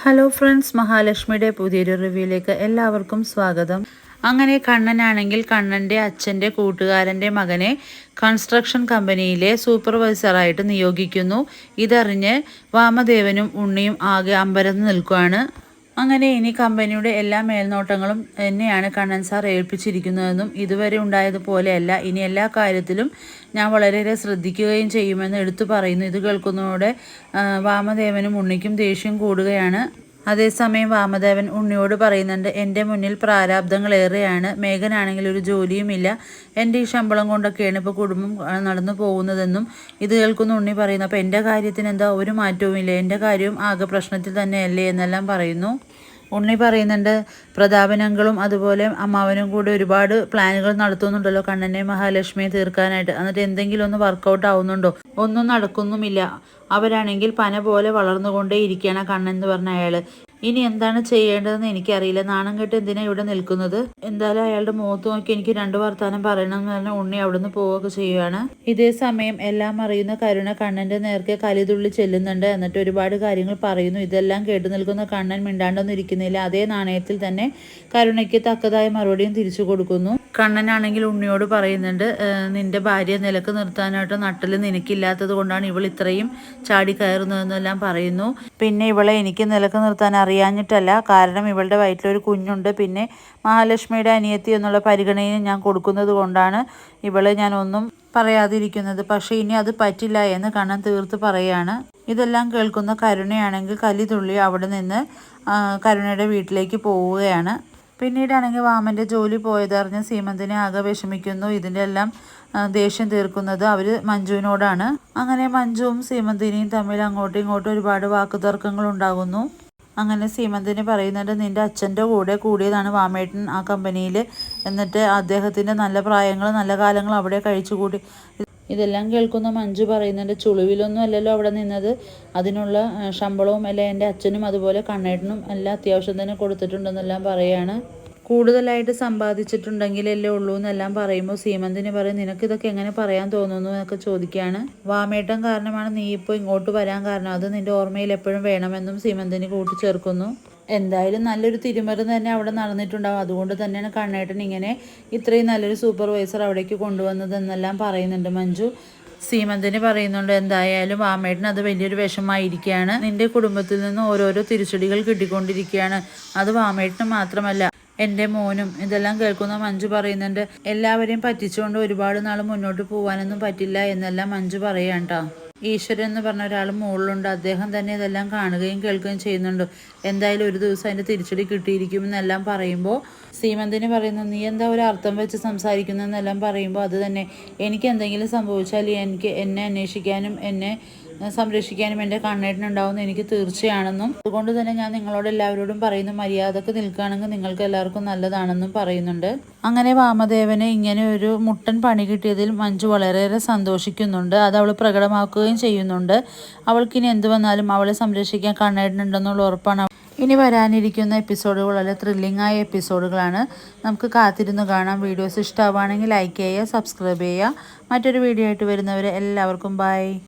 Hello friends മഹാലക്ഷ്മിയുടെ പുതിയൊരു റിവ്യൂയിലേക്ക് എല്ലാവർക്കും സ്വാഗതം. അങ്ങനെ കണ്ണനാണെങ്കിൽ കണ്ണന്റെ അച്ഛന്റെ കൂട്ടുകാരന്റെ മകനെ കൺസ്ട്രക്ഷൻ കമ്പനിയിലെ സൂപ്പർവൈസറായിട്ട് നിയോഗിക്കുന്നു. ഇതറിഞ്ഞ് വാമദേവനും ഉണ്ണിയും ആകെ അമ്പരന്ന് നിൽക്കുകയാണ് അങ്ങനെ ഇനി കമ്പനിയുടെ എല്ലാ മേൽനോട്ടങ്ങളും എന്നെയാണ് കണ്ണൻ സാർ ഏൽപ്പിച്ചിരിക്കുന്നതെന്നും ഇതുവരെ ഉണ്ടായതുപോലെയല്ല. ഇനി എല്ലാ കാര്യത്തിലും ഞാൻ വളരെയേറെ ശ്രദ്ധിക്കുകയും ചെയ്യുമെന്ന് എടുത്തു പറയുന്നു. ഇത് കേൾക്കുന്നതോടെ വാമദേവനും ഉണ്ണിക്കും ദേഷ്യം കൂടുകയാണ്. അതേസമയം വാമദേവൻ ഉണ്ണിയോട് പറയുന്നുണ്ട് എന്റെ മുന്നിൽ പ്രാരാബ്ദങ്ങൾ ഏറെയാണ് മേഘനാണെങ്കിൽ ഒരു ജോലിയുമില്ല. എന്റെ ഈ ശമ്പളം കൊണ്ടൊക്കെയാണ് ഇപ്പോൾ കുടുംബം നടന്നു പോകുന്നതെന്നും ഇത് കേൾക്കുന്ന ഉണ്ണി പറയുന്നു. അപ്പോൾ എന്റെ കാര്യത്തിന് എന്താ ഒരു മാറ്റവുമില്ല എന്റെ കാര്യവും ആകെ പ്രശ്നത്തിൽ തന്നെയല്ലേ എന്നെല്ലാം പറയുന്നു. ഉണ്ണി പറയുന്നുണ്ട് പ്രതാപനങ്ങളും അതുപോലെ അമ്മാവനും കൂടി ഒരുപാട് പ്ലാനുകൾ നടത്തുന്നുണ്ടല്ലോ കണ്ണനെ മഹാലക്ഷ്മിയെ തീർക്കാനായിട്ട്. എന്നിട്ട് എന്തെങ്കിലും ഒന്ന് വർക്കൗട്ട് ആവുന്നുണ്ടോ? ഒന്നും നടക്കുന്നുമില്ല. അവരാണെങ്കിൽ പന പോലെ വളർന്നുകൊണ്ടേ ഇരിക്കുകയാണ് കണ്ണെന്ന് പറഞ്ഞ അയാൾ ഇനി എന്താണ് ചെയ്യേണ്ടതെന്ന് എനിക്കറിയില്ല. നാണം കെട്ട് എന്തിനാ ഇവിടെ നിൽക്കുന്നത്? എന്തായാലും അയാളുടെ മുഖത്ത് നോക്കി എനിക്ക് രണ്ട് വർത്താനം പറയണം എന്ന് പറഞ്ഞ ഉണ്ണി അവിടുന്ന് പോവുകയൊക്കെ ചെയ്യുകയാണ് ഇതേ സമയം എല്ലാം അറിയുന്ന കരുണ കണ്ണന്റെ നേർക്ക് കലിതുള്ളി ചെല്ലുന്നുണ്ട് എന്നിട്ട് ഒരുപാട് കാര്യങ്ങൾ പറയുന്നു. ഇതെല്ലാം കേട്ടു നിൽക്കുന്ന കണ്ണൻ മിണ്ടാണ്ടൊന്നും ഇരിക്കുന്നില്ല. അതേ നാണയത്തിൽ തന്നെ കരുണയ്ക്ക് തക്കതായ മറുപടിയും തിരിച്ചു കൊടുക്കുന്നു. കണ്ണനാണെങ്കിൽ ഉണ്ണിയോട് പറയുന്നുണ്ട് നിന്റെ ഭാര്യ നിലയ്ക്ക് നിർത്താനായിട്ട് നട്ടിൽ നിനക്കില്ലാത്തത് കൊണ്ടാണ് ഇവൾ ഇത്രയും ചാടി കയറുന്നതെന്നെല്ലാം പറയുന്നു. പിന്നെ ഇവളെ എനിക്ക് നിലയ്ക്ക് നിർത്താൻ അറിയാഞ്ഞിട്ടല്ല കാരണം ഇവളുടെ വയറ്റിലൊരു കുഞ്ഞുണ്ട്. പിന്നെ മഹാലക്ഷ്മിയുടെ അനിയത്തി എന്നുള്ള പരിഗണനയും ഞാൻ കൊടുക്കുന്നത് കൊണ്ടാണ് ഇവളെ ഞാൻ ഒന്നും പറയാതിരിക്കുന്നത്. പക്ഷേ ഇനി അത് പറ്റില്ല എന്ന് കണ്ണൻ തീർത്ത് പറയാണ്. ഇതെല്ലാം കേൾക്കുന്ന കരുണയാണെങ്കിൽ കലിതുള്ളി അവിടെ നിന്ന് കരുണയുടെ വീട്ടിലേക്ക് പോവുകയാണ്. പിന്നീടാണെങ്കിൽ വാമന്റെ ജോലി പോയതറിഞ്ഞ് സീമന്തിനെ ആകെ വിഷമിക്കുന്നു. ഇതിന്റെ എല്ലാം ദേഷ്യം തീർക്കുന്നത് അവർ മഞ്ജുവിനോടാണ്. അങ്ങനെ മഞ്ജുവും സീമന്തിനിയും തമ്മിൽ അങ്ങോട്ടും ഇങ്ങോട്ടും ഒരുപാട് വാക്കുതർക്കങ്ങൾ ഉണ്ടാകുന്നു. അങ്ങനെ സീമന്തിന് പറയുന്നുണ്ട് നിന്റെ അച്ഛന്റെ കൂടെ കൂടിയതാണ് വാമേട്ടൻ ആ കമ്പനിയിൽ എന്നിട്ട് അദ്ദേഹത്തിന്റെ നല്ല പ്രായങ്ങൾ നല്ല കാലങ്ങൾ അവിടെ കഴിച്ചുകൂടി ഇതെല്ലാം കേൾക്കുന്ന മഞ്ജു പറയുന്നുണ്ട് ചുളിവിലൊന്നും അല്ലല്ലോ അവിടെ നിന്നത്. അതിനുള്ള ശമ്പളവും അല്ല എന്റെ അച്ഛനും അതുപോലെ കണ്ണേട്ടനും എല്ലാം അത്യാവശ്യം തന്നെ കൊടുത്തിട്ടുണ്ടെന്നെല്ലാം പറയാണ്. കൂടുതലായിട്ട് സമ്പാദിച്ചിട്ടുണ്ടെങ്കിലല്ലേ ഉള്ളൂ എന്നെല്ലാം പറയുമ്പോൾ സീമന്തിന് പറയും നിനക്ക് ഇതൊക്കെ എങ്ങനെ പറയാൻ തോന്നുന്നു? എന്നൊക്കെ ചോദിക്കുകയാണ് വാമേട്ടം കാരണമാണ് നീ ഇപ്പോൾ ഇങ്ങോട്ട് വരാൻ കാരണം. അത് നിന്റെ ഓർമ്മയിൽ എപ്പോഴും വേണമെന്നും സീമന്തിന് കൂട്ടിച്ചേർക്കുന്നു. എന്തായാലും നല്ലൊരു തിരുമറി തന്നെ അവിടെ നടന്നിട്ടുണ്ടാവും. അതുകൊണ്ട് തന്നെയാണ് കണ്ണേട്ടൻ ഇങ്ങനെ ഇത്രയും നല്ലൊരു സൂപ്പർവൈസർ അവിടേക്ക് കൊണ്ടുവന്നതെന്നെല്ലാം പറയുന്നുണ്ട് മഞ്ജു. സീമന്തിന് പറയുന്നുണ്ട് എന്തായാലും വാമേട്ടന് അത് വലിയൊരു വിഷമായിരിക്കുകയാണ് നിന്റെ കുടുംബത്തിൽ നിന്ന് ഓരോരോ തിരിച്ചടികൾ കിട്ടിക്കൊണ്ടിരിക്കുകയാണ്. അത് വാമേട്ടന് മാത്രമല്ല എന്റെ മോനും. ഇതെല്ലാം കേൾക്കുന്ന മഞ്ജു പറയുന്നുണ്ട് എല്ലാവരെയും പറ്റിച്ചുകൊണ്ട് ഒരുപാട് നാൾ മുന്നോട്ട് പോകാനൊന്നും പറ്റില്ല എന്നെല്ലാം മഞ്ജു പറയാം ഈശ്വരൻ എന്ന് പറഞ്ഞ ഒരാൾ മുകളിലുണ്ട്. അദ്ദേഹം തന്നെ ഇതെല്ലാം കാണുകയും കേൾക്കുകയും ചെയ്യുന്നുണ്ട്. എന്തായാലും ഒരു ദിവസം അതിന്റെ തിരിച്ചടി കിട്ടിയിരിക്കുമെന്നെല്ലാം പറയുമ്പോൾ സീമന്തിന് പറയുന്നു നീ എന്താ ഒരു അർത്ഥം വെച്ച് സംസാരിക്കുന്നതെന്നെല്ലാം പറയുമ്പോൾ അത് തന്നെ. എനിക്ക് എന്തെങ്കിലും സംഭവിച്ചാൽ എനിക്ക് എന്നെ അന്വേഷിക്കാനും എന്നെ സംരക്ഷിക്കാനും എന്റെ കണ്ണേട്ടനുണ്ടാവുമെന്ന് എനിക്ക് തീർച്ചയാണെന്നും. അതുകൊണ്ട് തന്നെ ഞാൻ നിങ്ങളോട് എല്ലാവരോടും പറയുന്നു മര്യാദയ്ക്ക് നിൽക്കുകയാണെങ്കിൽ നിങ്ങൾക്ക് എല്ലാവർക്കും നല്ലതാണെന്നും പറയുന്നുണ്ട്. അങ്ങനെ വാമദേവനെ ഇങ്ങനെ ഒരു മുട്ടൻ പണി കിട്ടിയതിൽ മഞ്ജു വളരെയേറെ സന്തോഷിക്കുന്നുണ്ട്. അത് അവൾ പ്രകടമാക്കുകയും ചെയ്യുന്നുണ്ട്. അവൾക്കിനി എന്ത് വന്നാലും അവളെ സംരക്ഷിക്കാൻ കണ്ണേട്ടനുണ്ടെന്നുള്ള ഉറപ്പാണ്. ഇനി വരാനിരിക്കുന്ന എപ്പിസോഡുകൾ വളരെ ത്രില്ലിംഗ് ആയ എപ്പിസോഡുകളാണ്. നമുക്ക് കാത്തിരുന്ന് കാണാം. വീഡിയോസ് ഇഷ്ടമാവുകയാണെങ്കിൽ ലൈക്ക് ചെയ്യുക സബ്സ്ക്രൈബ് ചെയ്യുക. മറ്റൊരു വീഡിയോ ആയിട്ട് വരുന്നവരെ എല്ലാവർക്കും ബൈ.